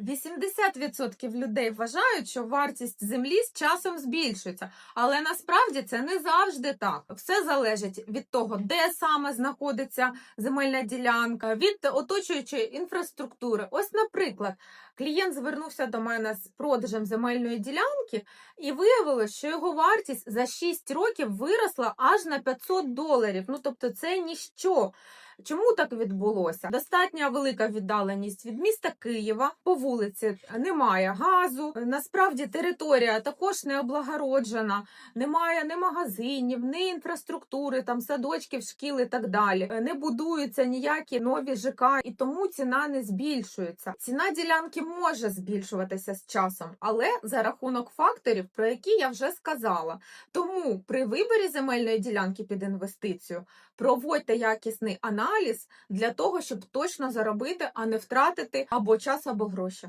80% людей вважають, що вартість землі з часом збільшується, але насправді це не завжди так. Все залежить від того, де саме знаходиться земельна ділянка, від оточуючої інфраструктури. Ось, наприклад, клієнт звернувся до мене з продажем земельної ділянки, і виявилось, що його вартість за 6 років виросла аж на 500 доларів. Ну тобто, це ніщо. Чому так відбулося? Достатньо велика віддаленість від міста Києва. По вулиці немає газу. Насправді територія також не облагороджена, немає ні магазинів, ні інфраструктури, там садочків, шкіл і так далі. Не будуються ніякі нові ЖК, і тому ціна не збільшується. Ціна ділянки може збільшуватися з часом, але за рахунок факторів, про які я вже сказала. Тому при виборі земельної ділянки під інвестицію проводьте якісний аналіз для того, щоб точно заробити, а не втратити або час, або гроші.